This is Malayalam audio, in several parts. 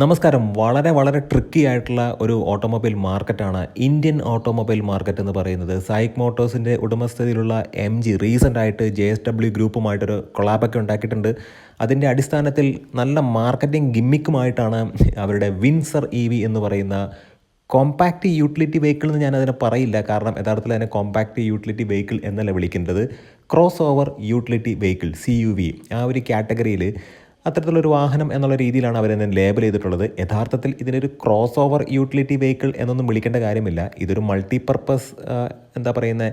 നമസ്കാരം. വളരെ വളരെ ട്രിക്കി ആയിട്ടുള്ള ഒരു ഓട്ടോമൊബൈൽ മാർക്കറ്റാണ് ഇന്ത്യൻ ഓട്ടോമൊബൈൽ മാർക്കറ്റ് എന്ന് പറയുന്നത്. സൈക്ക് മോട്ടോഴ്സിന്റെ ഉടമസ്ഥതയിലുള്ള എം ജി റീസെന്റ് ആയിട്ട് ജെ എസ് ഡബ്ല്യു ഗ്രൂപ്പുമായിട്ടൊരു കൊളാബൊക്കെ ഉണ്ടാക്കിയിട്ടുണ്ട്. അതിന്റെ അടിസ്ഥാനത്തിൽ നല്ല മാർക്കറ്റിംഗ് ഗിമ്മിക്കുമായിട്ടാണ് അവരുടെ വിൻസർ ഇ വി എന്ന് പറയുന്ന കോമ്പാക്റ്റ് യൂട്ടിലിറ്റി വെഹിക്കിൾ എന്ന് ഞാനതിനെ പറയില്ല. കാരണം യഥാർത്ഥത്തിൽ അതിനെ കോമ്പാക്റ്റ് യൂട്ടിലിറ്റി വെഹിക്കിൾ എന്നല്ല വിളിക്കേണ്ടത്? Crossover utility vehicle C U V ആ ഒരു കാറ്റഗറിയിൽ അത്തരത്തിലൊരു വാഹനം എന്നുള്ള രീതിയിലാണ് അവരെന്നെ ലേബൽ ചെയ്തിട്ടുള്ളത്. യഥാർത്ഥത്തിൽ ഇതിനൊരു ക്രോസ് ഓവർ യൂട്ടിലിറ്റി വെഹിക്കിൾ എന്നൊന്നും വിളിക്കേണ്ട കാര്യമില്ല. ഇതൊരു മൾട്ടിപർപ്പസ് എന്താ പറയുന്നത്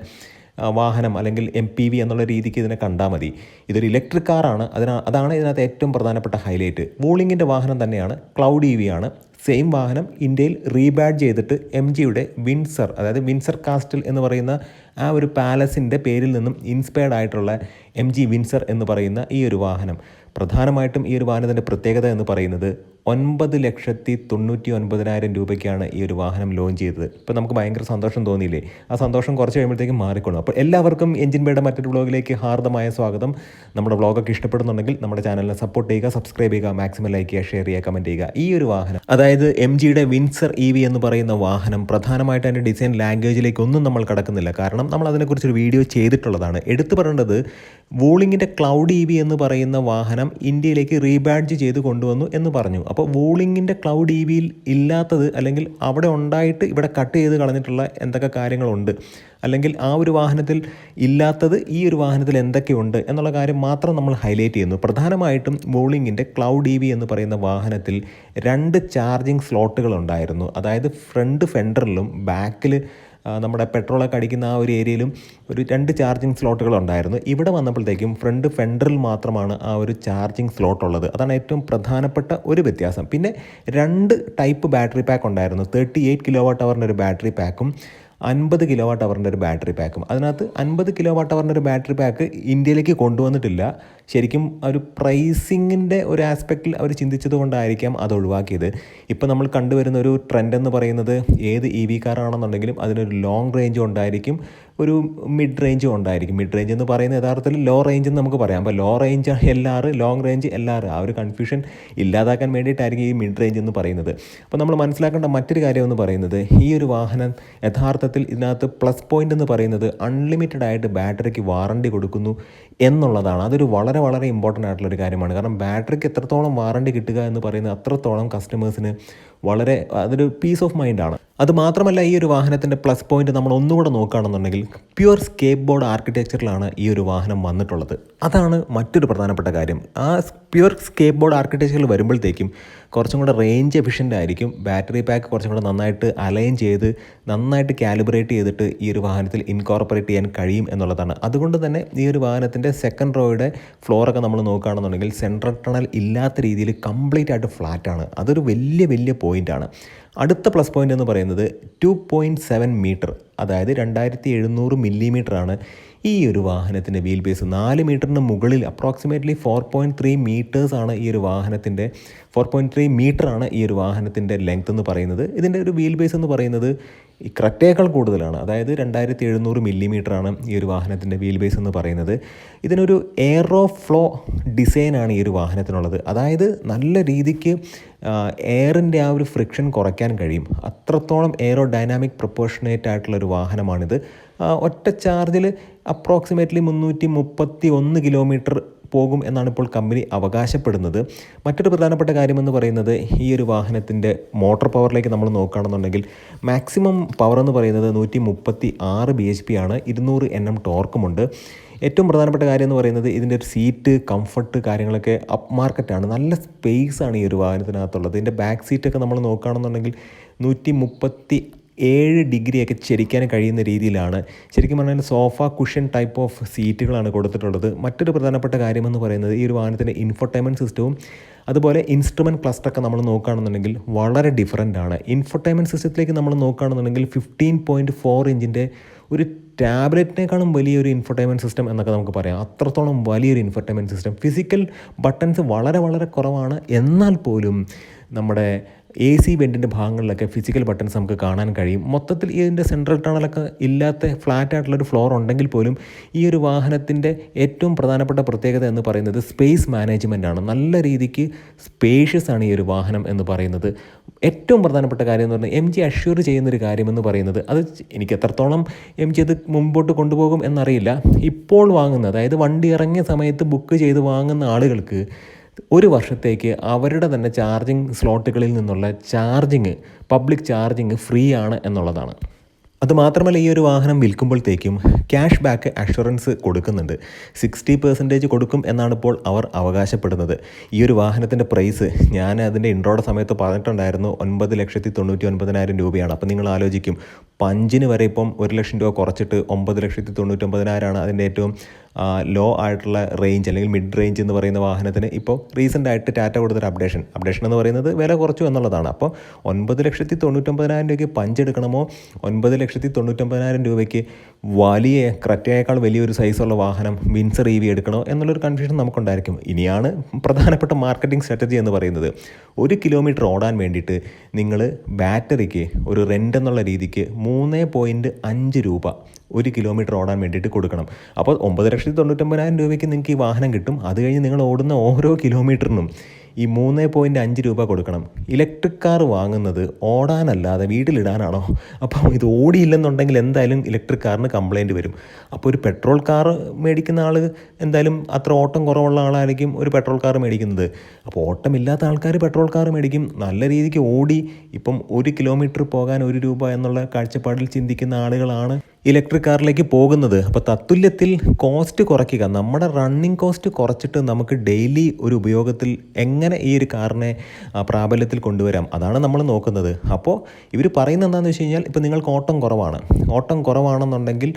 വാഹനം അല്ലെങ്കിൽ എം പി വി എന്നുള്ള രീതിക്ക് ഇതിനെ കണ്ടാൽ മതി. ഇതൊരു ഇലക്ട്രിക് കാറാണ് അതിനാ അതാണ് ഇതിനകത്ത് ഏറ്റവും പ്രധാനപ്പെട്ട ഹൈലൈറ്റ് വൂളിങ്ങിന്റെ വാഹനം തന്നെയാണ്. ക്ലൗഡ് ഇ വി ആണ്. സെയിം വാഹനം ഇന്ത്യയിൽ റീബാഡ് ചെയ്തിട്ട് എം ജിയുടെ വിൻസർ അതായത് വിൻസർ കാസ്റ്റിൽ എന്ന് പറയുന്ന ആ ഒരു പാലസിന്റെ പേരിൽ നിന്നും ഇൻസ്പയർഡ് ആയിട്ടുള്ള എം ജി വിൻസർ എന്ന് പറയുന്ന ഈ ഒരു വാഹനം. പ്രധാനമായിട്ടും ഈ ഒരു വാഹനത്തിന്റെ പ്രത്യേകത എന്ന് പറയുന്നത് ഒൻപത് ലക്ഷത്തി തൊണ്ണൂറ്റി ഒൻപതിനായിരം രൂപയ്ക്കാണ് ഈ ഒരു വാഹനം ലോഞ്ച് ചെയ്തത്. ഇപ്പോൾ നമുക്ക് ഭയങ്കര സന്തോഷം തോന്നിയില്ലേ? ആ സന്തോഷം കുറച്ച് കഴിയുമ്പോഴത്തേക്കും മാറിക്കൊള്ളും അപ്പോൾ എല്ലാവർക്കും എഞ്ചിൻ ബേയുടെ മറ്റൊരു വ്ളോഗിലേക്ക് ഹാർദമായ സ്വാഗതം. നമ്മുടെ വ്ളോഗൊക്കെ ഇഷ്ടപ്പെടുന്നുണ്ടെങ്കിൽ നമ്മുടെ ചാനലിനെ സപ്പോർട്ട് ചെയ്യുക സബ്സ്ക്രൈബ് ചെയ്യുക മാക്സിമം ലൈക്ക് ചെയ്യുക ഷെയർ ചെയ്യുക കമന്റ് ചെയ്യുക. ഈ ഒരു വാഹനം അതായത് എം ജിയുടെ വിൻസർ ഇ വി എന്ന് പറയുന്ന വാഹനം പ്രധാനമായിട്ട് അതിന്റെ ഡിസൈൻ ലാംഗ്വേജിലേക്ക് ഒന്നും നമ്മൾ കടക്കുന്നില്ല. കാരണം നമ്മൾ അതിനെക്കുറിച്ചൊരു വീഡിയോ ചെയ്തിട്ടുള്ളതാണ്. എടുത്തു പറയേണ്ടത് വൂളിങ്ങിന്റെ ക്ലൗഡ് ഇ വി എന്ന് പറയുന്ന വാഹനം ഇന്ത്യയിലേക്ക് റീബാഡ്ജ് ചെയ്ത് കൊണ്ടുവന്നു എന്ന് പറഞ്ഞു. അപ്പോൾ വൂളിങ്ങിന്റെ ക്ലൗഡ് ഇ വിയിൽ ഇല്ലാത്തത് അല്ലെങ്കിൽ അവിടെ ഉണ്ടായിട്ട് ഇവിടെ കട്ട് ചെയ്ത് കളഞ്ഞിട്ടുള്ള എന്തൊക്കെ കാര്യങ്ങളുണ്ട്? അല്ലെങ്കിൽ ആ ഒരു വാഹനത്തിൽ ഇല്ലാത്തത് ഈ ഒരു വാഹനത്തിൽ എന്തൊക്കെയുണ്ട്? എന്നുള്ള കാര്യം മാത്രം നമ്മൾ ഹൈലൈറ്റ് ചെയ്യുന്നു. പ്രധാനമായിട്ടും വൂളിങ്ങിന്റെ ക്ലൗഡ് ഇ വി എന്ന് പറയുന്ന വാഹനത്തിൽ രണ്ട് ചാർജിങ് സ്ലോട്ടുകൾ ഉണ്ടായിരുന്നു. അതായത് ഫ്രണ്ട് ഫെൻഡറിലും ബാക്കിൽ നമ്മുടെ പെട്രോളൊക്കെ അടിക്കുന്ന ആ ഒരു ഏരിയയിലും ഒരു രണ്ട് ചാർജിങ് സ്ലോട്ടുകൾ ഉണ്ടായിരുന്നു ഇവിടെ വന്നപ്പോഴത്തേക്കും ഫ്രണ്ട് ഫെൻഡറിൽ മാത്രമാണ് ആ ഒരു ചാർജിങ് സ്ലോട്ട് ഉള്ളത് അതാണ് ഏറ്റവും പ്രധാനപ്പെട്ട ഒരു വ്യത്യാസം. പിന്നെ രണ്ട് ടൈപ്പ് ബാറ്ററി പാക്ക് ഉണ്ടായിരുന്നു. തേർട്ടി എയ്റ്റ് കിലോ വാട്ട് അവറിന്റെ ഒരു ബാറ്ററി പാക്കും. അൻപത് കിലോ വാട്ട് അവറിന്റെ ഒരു ബാറ്ററി പാക്കും അതിനകത്ത് അൻപത് കിലോ വാട്ട് അവറിന്റെ ഒരു ബാറ്ററി പാക്ക് ഇന്ത്യയിലേക്ക് കൊണ്ടുവന്നിട്ടില്ല. ശരിക്കും ഒരു പ്രൈസിങ്ങിന്റെ ഒരു ആസ്പെക്റ്റിൽ അവർ ചിന്തിച്ചത് കൊണ്ടായിരിക്കാം അത് ഒഴിവാക്കിയത്. ഇപ്പോൾ നമ്മൾ കണ്ടുവരുന്ന ഒരു ട്രെൻഡ് എന്ന് പറയുന്നത് ഏത് ഇ വി കാറാണെന്നുണ്ടെങ്കിലും അതിനൊരു ലോങ് റേഞ്ച് ഉണ്ടായിരിക്കും ഒരു മിഡ് റേഞ്ചും ഉണ്ടായിരിക്കും. മിഡ് റേഞ്ച് എന്ന് പറയുന്നത് യഥാർത്ഥത്തിൽ ലോ റേഞ്ച് എന്ന് നമുക്ക് പറയാം. അപ്പോൾ low range L R long range L R ആ ഒരു കൺഫ്യൂഷൻ ഇല്ലാതാക്കാൻ വേണ്ടിയിട്ടായിരിക്കും ഈ മിഡ് റേഞ്ച് എന്ന് പറയുന്നത്. അപ്പോൾ നമ്മൾ മനസ്സിലാക്കേണ്ട മറ്റൊരു കാര്യം എന്ന് പറയുന്നത് ഈ ഒരു വാഹനം യഥാർത്ഥത്തിൽ ഇതിനകത്ത് പ്ലസ് പോയിന്റ് എന്ന് പറയുന്നത് അൺലിമിറ്റഡ് ആയിട്ട് ബാറ്ററിക്ക് വാറണ്ടി കൊടുക്കുന്നു എന്നുള്ളതാണ്. അതൊരു വളരെ വളരെ ഇമ്പോർട്ടന്റ് ആയിട്ടുള്ള ഒരു കാര്യമാണ്. കാരണം ബാറ്ററിക്ക് എത്രത്തോളം വാറണ്ടി കിട്ടുക എന്ന് പറയുന്നത് അത്രത്തോളം കസ്റ്റമേഴ്സിന് വളരെ അതൊരു പീസ് ഓഫ് മൈൻഡാണ് അത് മാത്രമല്ല ഈ ഒരു വാഹനത്തിന്റെ പ്ലസ് പോയിന്റ് നമ്മൾ ഒന്നുകൂടെ നോക്കുകയാണെന്നുണ്ടെങ്കിൽ പ്യുവർ സ്കേപ്പ് ബോർഡ് ആർക്കിടെക്ചറിലാണ് ഈ ഒരു വാഹനം വന്നിട്ടുള്ളത്. അതാണ് മറ്റൊരു പ്രധാനപ്പെട്ട കാര്യം. ആ പ്യുവർ സ്കേപ്പ് ബോർഡ് ആർക്കിടെക്ചറിൽ വരുമ്പോഴത്തേക്കും കുറച്ചും കൂടെ റേഞ്ച് എഫിഷ്യന്റ് ആയിരിക്കും. ബാറ്ററി പാക്ക് കുറച്ചും കൂടെ നന്നായിട്ട് അലൈൻ ചെയ്ത് നന്നായിട്ട് കാലിബ്രേറ്റ് ചെയ്തിട്ട് ഈ ഒരു വാഹനത്തിൽ ഇൻകോർപ്പറേറ്റ് ചെയ്യാൻ കഴിയും എന്നുള്ളതാണ്. അതുകൊണ്ട് തന്നെ ഈ ഒരു വാഹനത്തിന്റെ സെക്കൻഡ് റോയുടെ ഫ്ലോറൊക്കെ നമ്മൾ നോക്കുകയാണെന്നുണ്ടെങ്കിൽ സെൻട്രൽ ടണൽ ഇല്ലാത്ത രീതിയിൽ കംപ്ലീറ്റ് ആയിട്ട് ഫ്ലാറ്റാണ് അതൊരു വലിയ വലിയ പോയിന്റാണ് അടുത്ത പ്ലസ് പോയിന്റ് എന്ന് പറയുന്നത് ടു പോയിന്റ് സെവൻ മീറ്റർ അതായത് രണ്ടായിരത്തി എഴുന്നൂറ് മില്ലിമീറ്ററാണ് ഈ ഒരു വാഹനത്തിന്റെ വീൽ ബേസ് നാല് മീറ്ററിന് മുകളിൽ അപ്രോക്സിമേറ്റ്ലി ഫോർ പോയിന്റ് ത്രീ മീറ്റേഴ്സാണ് ഈ ഒരു വാഹനത്തിന്റെ ഫോർ പോയിന്റ് ത്രീ മീറ്റർ ആണ് ഈ ഒരു വാഹനത്തിന്റെ ലെങ്ത് എന്ന് പറയുന്നത്. ഇതിന്റെ ഒരു വീൽ ബേസ് എന്ന് പറയുന്നത് ഈ ക്രെറ്റയേക്കാൾ കൂടുതലാണ്. അതായത് രണ്ടായിരത്തി എഴുന്നൂറ് മില്ലിമീറ്റർ ആണ് ഈ ഒരു വാഹനത്തിന്റെ വീൽ ബേസ് എന്ന് പറയുന്നത്. ഇതിനൊരു എയറോ ഫ്ലോ ഡിസൈനാണ് ഈ ഒരു വാഹനത്തിനുള്ളത്. അതായത് നല്ല രീതിക്ക് എയറിന്റെ ആ ഒരു ഫ്രിക്ഷൻ കുറയ്ക്കാൻ കഴിയും. അത്രത്തോളം എയറോ ഡൈനാമിക് പ്രൊപ്പോർഷനേറ്റ് ആയിട്ടുള്ള ഒരു വാഹനമാണിത്. ഒറ്റ ചാർജിൽ അപ്രോക്സിമേറ്റ്ലി മുന്നൂറ്റി മുപ്പത്തി ഒന്ന് കിലോമീറ്റർ പോകും എന്നാണ് ഇപ്പോൾ കമ്പനി അവകാശപ്പെടുന്നത്. മറ്റൊരു പ്രധാനപ്പെട്ട കാര്യമെന്ന് പറയുന്നത് ഈ ഒരു വാഹനത്തിന്റെ മോട്ടോർ പവറിലേക്ക് നമ്മൾ നോക്കുകയാണെന്നുണ്ടെങ്കിൽ മാക്സിമം പവർ എന്ന് പറയുന്നത് നൂറ്റി മുപ്പത്തി ആറ് ബി എച്ച് പി ആണ്. ഇരുന്നൂറ് എൻ എം ടോർക്കുമുണ്ട്. ഏറ്റവും പ്രധാനപ്പെട്ട കാര്യം എന്ന് പറയുന്നത് ഇതിന്റെ ഒരു സീറ്റ് കംഫർട്ട് കാര്യങ്ങളൊക്കെ അപ്പ് മാർക്കറ്റാണ് നല്ല സ്പേസ് ആണ് ഈ ഒരു വാഹനത്തിനകത്തുള്ളത്. ഇതിന്റെ ബാക്ക് സീറ്റൊക്കെ നമ്മൾ നോക്കുകയാണെന്നുണ്ടെങ്കിൽ നൂറ്റി മുപ്പത്തി ഏഴ് ഡിഗ്രിയൊക്കെ ചരിക്കാൻ കഴിയുന്ന രീതിയിലാണ്. ശരിക്കും പറഞ്ഞാൽ സോഫ കുഷൻ ടൈപ്പ് ഓഫ് സീറ്റുകളാണ് കൊടുത്തിട്ടുള്ളത്. മറ്റൊരു പ്രധാനപ്പെട്ട കാര്യമെന്ന് പറയുന്നത് ഈ ഒരു വാഹനത്തിന്റെ ഇൻഫർടൈൻമെന്റ് സിസ്റ്റവും അതുപോലെ ഇൻസ്ട്രുമെന്റ് ക്ലസ്റ്ററൊക്കെ നമ്മൾ നോക്കുകയാണെന്നുണ്ടെങ്കിൽ വളരെ ഡിഫറന്റ് ആണ്. ഇൻഫർടൈൻമെന്റ് സിസ്റ്റത്തിലേക്ക് നമ്മൾ നോക്കുകയാണെന്നുണ്ടെങ്കിൽ ഫിഫ്റ്റീൻ പോയിന്റ് ഫോർ ഇഞ്ചിന്റെ ഒരു ടാബ്ലറ്റിനേക്കാളും വലിയൊരു ഇൻഫർടൈൻമെന്റ് സിസ്റ്റം എന്നൊക്കെ നമുക്ക് പറയാം. അത്രത്തോളം വലിയൊരു ഇൻഫർടൈൻമെന്റ് സിസ്റ്റം. ഫിസിക്കൽ ബട്ടൺസ് വളരെ വളരെ കുറവാണ്. എന്നാൽ പോലും നമ്മുടെ എ സി വെന്റിന്റെ ഭാഗങ്ങളിലൊക്കെ ഫിസിക്കൽ ബട്ടൺസ് നമുക്ക് കാണാൻ കഴിയും. മൊത്തത്തിൽ ഇതിന്റെ സെൻട്രൽ ടണലൊക്കെ ഇല്ലാത്ത ഫ്ലാറ്റ് ആയിട്ടുള്ളൊരു ഫ്ലോർ ഉണ്ടെങ്കിൽ പോലും ഈ ഒരു വാഹനത്തിന്റെ ഏറ്റവും പ്രധാനപ്പെട്ട പ്രത്യേകത എന്ന് പറയുന്നത് സ്പേസ് മാനേജ്മെന്റ് ആണ്. നല്ല രീതിക്ക് സ്പേഷ്യസ് ആണ് ഈ ഒരു വാഹനം എന്ന് പറയുന്നത്. ഏറ്റവും പ്രധാനപ്പെട്ട കാര്യം എന്ന് പറഞ്ഞാൽ എം ജി അഷ്യൂർ ചെയ്യുന്നൊരു കാര്യമെന്ന് പറയുന്നത് അത് എനിക്ക് എത്രത്തോളം എം ജി അത് മുമ്പോട്ട് കൊണ്ടുപോകും എന്നറിയില്ല. ഇപ്പോൾ വാങ്ങുന്ന അതായത് വണ്ടി ഇറങ്ങിയ സമയത്ത് ബുക്ക് ചെയ്ത് വാങ്ങുന്ന ആളുകൾക്ക് ഒരു വർഷത്തേക്ക് അവരുടെ തന്നെ ചാർജിങ് സ്ലോട്ടുകളിൽ നിന്നുള്ള ചാർജിങ് പബ്ലിക് ചാർജിങ് ഫ്രീ ആണ് എന്നുള്ളതാണ്. അതുമാത്രമല്ല ഈ ഒരു വാഹനം വിൽക്കുമ്പോഴത്തേക്കും ക്യാഷ് ബാക്ക് അഷുറൻസ് കൊടുക്കുന്നുണ്ട്. സിക്സ്റ്റി പെർസെന്റേജ് കൊടുക്കും എന്നാണ് ഇപ്പോൾ അവർ അവകാശപ്പെടുന്നത്. ഈ ഒരു വാഹനത്തിന്റെ പ്രൈസ് ഞാൻ അതിന്റെ ഇൻട്രോയുടെ സമയത്ത് പറഞ്ഞിട്ടുണ്ടായിരുന്നു ഒൻപത് ലക്ഷത്തി തൊണ്ണൂറ്റി ഒൻപതിനായിരം രൂപയാണ്. അപ്പോൾ നിങ്ങൾ ആലോചിക്കും പഞ്ചിന് വരെ ഇപ്പം ഒരു ലക്ഷം രൂപ കുറച്ചിട്ട് ഒമ്പത് ലക്ഷത്തി തൊണ്ണൂറ്റൊമ്പതിനായിരമാണ് അതിന്റെ ഏറ്റവും ലോ ആയിട്ടുള്ള റേഞ്ച് അല്ലെങ്കിൽ മിഡ് റേഞ്ച് എന്ന് പറയുന്ന വാഹനത്തിന് ഇപ്പോൾ റീസെന്റ് ആയിട്ട് ടാറ്റ കൊടുത്തൊരു അപ്ഡേഷൻ അപ്ഡേഷൻ എന്ന് പറയുന്നത് വില കുറച്ചു എന്നുള്ളതാണ്. അപ്പോൾ ഒൻപത് ലക്ഷത്തി തൊണ്ണൂറ്റൊമ്പതിനായിരം രൂപയ്ക്ക് പഞ്ച് എടുക്കണമോ? ഒൻപത് ലക്ഷത്തി തൊണ്ണൂറ്റൊമ്പതിനായിരം രൂപയ്ക്ക് വലിയ ക്രറ്റയേക്കാൾ വലിയൊരു സൈസുള്ള വാഹനം വിൻസർ ഇ വി എടുക്കണോ എന്നുള്ളൊരു കൺഫ്യൂഷൻ നമുക്കുണ്ടായിരിക്കും. ഇനിയാണ് പ്രധാനപ്പെട്ട മാർക്കറ്റിംഗ് സ്ട്രാറ്റജി എന്ന് പറയുന്നത്. ഒരു കിലോമീറ്റർ ഓടാൻ വേണ്ടിയിട്ട് നിങ്ങൾ ബാറ്ററിക്ക് ഒരു റെന്റ് എന്നുള്ള രീതിക്ക് മൂന്ന് പോയിന്റ് അഞ്ച് രൂപ ഒരു കിലോമീറ്റർ ഓടാൻ വേണ്ടിയിട്ട് കൊടുക്കണം. അപ്പോൾ ഒമ്പത് ലക്ഷത്തി തൊണ്ണൂറ്റൊമ്പതിനായിരം രൂപയ്ക്ക് നിങ്ങൾക്ക് ഈ വാഹനം കിട്ടും. അത് കഴിഞ്ഞ് നിങ്ങൾ ഓടുന്ന ഓരോ കിലോമീറ്ററിനും ഈ മൂന്ന് പോയിന്റ് അഞ്ച് രൂപ കൊടുക്കണം. ഇലക്ട്രിക് കാർ വാങ്ങുന്നത് ഓടാനല്ലാതെ വീട്ടിലിടാനാണോ? അപ്പം ഇത് ഓടിയില്ലെന്നുണ്ടെങ്കിൽ എന്തായാലും ഇലക്ട്രിക് കാറിന് കംപ്ലയിന്റ് വരും. അപ്പോൾ ഒരു പെട്രോൾ കാർ മേടിക്കുന്ന ആൾ എന്തായാലും അത്ര ഓട്ടം കുറവുള്ള ആളായിരിക്കും ഒരു പെട്രോൾ കാർ മേടിക്കുന്നത്. അപ്പോൾ ഓട്ടമില്ലാത്ത ആൾക്കാർ പെട്രോൾ കാർ മേടിക്കും. നല്ല രീതിക്ക് ഓടി ഇപ്പം ഒരു കിലോമീറ്റർ പോകാൻ ഒരു രൂപ എന്നുള്ള കാഴ്ചപ്പാടിൽ ചിന്തിക്കുന്ന ആളുകളാണ് ഇലക്ട്രിക് കാറിലേക്ക് പോകുന്നത്. അപ്പോൾ തത്തുല്യത്തിൽ കോസ്റ്റ് കുറയ്ക്കുക. നമ്മുടെ റണ്ണിങ് കോസ്റ്റ് കുറച്ചിട്ട് നമുക്ക് ഡെയിലി ഒരു ഉപയോഗത്തിൽ എങ്ങനെ ഈ ഒരു കാറിനെ പ്രാബല്യത്തിൽ കൊണ്ടുവരാം? അതാണ് നമ്മൾ നോക്കുന്നത്. അപ്പോൾ ഇവർ പറയുന്നത് എന്താണെന്ന് വെച്ച് കഴിഞ്ഞാൽ ഇപ്പോൾ നിങ്ങൾക്ക് ഓട്ടം കുറവാണ്. ഓട്ടം കുറവാണെന്നുണ്ടെങ്കിൽ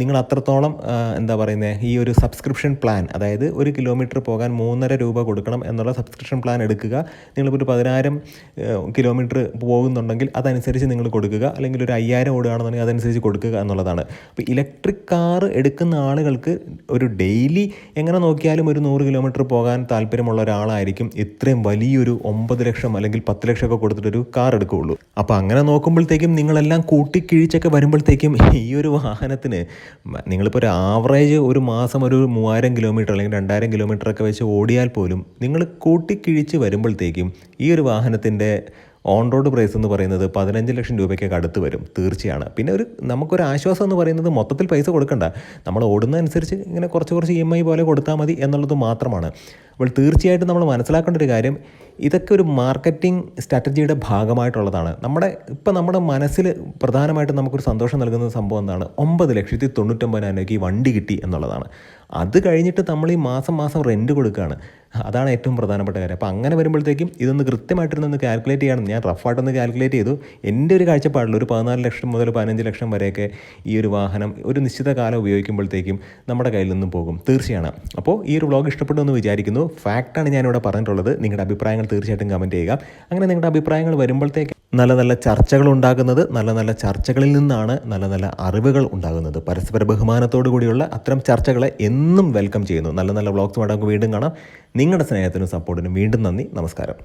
നിങ്ങൾ അത്രത്തോളം എന്താ പറയുന്നത് ഈ ഒരു സബ്സ്ക്രിപ്ഷൻ പ്ലാൻ അതായത് ഒരു കിലോമീറ്റർ പോകാൻ മൂന്നര രൂപ കൊടുക്കണം എന്നുള്ള സബ്സ്ക്രിപ്ഷൻ പ്ലാൻ എടുക്കുക. നിങ്ങളിപ്പോൾ ഒരു പതിനായിരം കിലോമീറ്റർ പോകുന്നുണ്ടെങ്കിൽ അതനുസരിച്ച് നിങ്ങൾ കൊടുക്കുക. അല്ലെങ്കിൽ ഒരു അയ്യായിരം ഓടുകയാണെന്നുണ്ടെങ്കിൽ അതനുസരിച്ച് കൊടുക്കുക എന്നുള്ളതാണ്. അപ്പോൾ ഇലക്ട്രിക് കാർ എടുക്കുന്ന ആളുകൾക്ക് ഒരു ഡെയിലി എങ്ങനെ നോക്കിയാലും ഒരു നൂറ് കിലോമീറ്റർ പോകാൻ താല്പര്യമുള്ള ഒരാളായിരിക്കും. ഇത്രയും വലിയൊരു ഒമ്പത് ലക്ഷം അല്ലെങ്കിൽ പത്ത് ലക്ഷമൊക്കെ കൊടുത്തിട്ടൊരു കാർ എടുക്കുകയുള്ളൂ. അപ്പോൾ അങ്ങനെ നോക്കുമ്പോഴത്തേക്കും നിങ്ങളെല്ലാം കൂട്ടിക്കിഴിച്ചൊക്കെ വരുമ്പോഴത്തേക്കും ഈ ഒരു വാഹനത്തിന് നിങ്ങളിപ്പോൾ ഒരു ആവറേജ് ഒരു മാസം ഒരു മൂവായിരം കിലോമീറ്റർ അല്ലെങ്കിൽ രണ്ടായിരം കിലോമീറ്റർ ഒക്കെ വെച്ച് ഓടിയാൽ പോലും നിങ്ങൾ കൂട്ടിക്കിഴിച്ച് വരുമ്പോഴത്തേക്കും ഈ ഒരു വാഹനത്തിന്റെ ഓൺ റോഡ് പ്രൈസ് എന്ന് പറയുന്നത് പതിനഞ്ച് ലക്ഷം രൂപയ്ക്കൊക്കെ അടുത്ത് വരും തീർച്ചയാണ്. പിന്നെ ഒരു നമുക്കൊരു ആശ്വാസം എന്ന് പറയുന്നത് മൊത്തത്തിൽ പൈസ കൊടുക്കണ്ട. നമ്മൾ ഓടുന്നതനുസരിച്ച് ഇങ്ങനെ കുറച്ച് കുറച്ച് ഇ എം ഐ പോലെ കൊടുത്താൽ മതി എന്നുള്ളത് മാത്രമാണ്. അപ്പോൾ തീർച്ചയായിട്ടും നമ്മൾ മനസ്സിലാക്കേണ്ട ഒരു കാര്യം ഇതൊക്കെ ഒരു മാർക്കറ്റിംഗ് സ്ട്രാറ്റജിയുടെ ഭാഗമായിട്ടുള്ളതാണ്. നമ്മുടെ ഇപ്പം നമ്മുടെ മനസ്സിൽ പ്രധാനമായിട്ടും നമുക്കൊരു സന്തോഷം നൽകുന്ന സംഭവം എന്താണ്? ഒമ്പത് ലക്ഷത്തി തൊണ്ണൂറ്റൊമ്പതിനായിരം രൂപയ്ക്ക് വണ്ടി കിട്ടി എന്നുള്ളതാണ്. അത് കഴിഞ്ഞിട്ട് നമ്മൾ ഈ മാസം മാസം റെന്റ് കൊടുക്കുകയാണ്. അതാണ് ഏറ്റവും പ്രധാനപ്പെട്ട കാര്യം. അപ്പോൾ അങ്ങനെ വരുമ്പോഴത്തേക്കും ഇതൊന്ന് കൃത്യമായിട്ടൊന്ന് കാൽക്കുലേറ്റ് ചെയ്യണം. ഞാൻ റഫായിട്ടൊന്ന് കാൽക്കുലേറ്റ് ചെയ്തു. എന്റെ ഒരു കാഴ്ചപ്പാടിൽ ഒരു പതിനാല് ലക്ഷം മുതൽ പതിനഞ്ച് ലക്ഷം വരെയൊക്കെ ഈ ഒരു വാഹനം ഒരു നിശ്ചിത കാലം ഉപയോഗിക്കുമ്പോഴത്തേക്കും നമ്മുടെ കയ്യിൽ നിന്നും പോകും. തീർച്ചയാണ്. അപ്പോൾ ഈ ഒരു വ്ളോഗ് ഇഷ്ടപ്പെട്ടു എന്ന് വിചാരിക്കുന്നു. ഫാക്റ്റാണ് ഞാനിവിടെ പറഞ്ഞിട്ടുള്ളത്. നിങ്ങളുടെ അഭിപ്രായങ്ങൾ തീർച്ചയായിട്ടും കമന്റ് ചെയ്യുക. അങ്ങനെ നിങ്ങളുടെ അഭിപ്രായങ്ങൾ വരുമ്പോഴത്തേക്ക് നല്ല നല്ല ചർച്ചകൾ ഉണ്ടാകുന്നത് നല്ല നല്ല ചർച്ചകളിൽ നിന്നാണ് നല്ല നല്ല അറിവുകൾ ഉണ്ടാകുന്നത്. പരസ്പര ബഹുമാനത്തോടു കൂടിയുള്ള അത്തരം ചർച്ചകളെ എന്നും വെൽക്കം ചെയ്യുന്നു. നല്ല നല്ല വ്ളോഗ്സുമായിട്ട് നമുക്ക് വീണ്ടും കാണാം. നിങ്ങളുടെ സ്നേഹത്തിനും സപ്പോർട്ടിനും വീണ്ടും നന്ദി. നമസ്കാരം.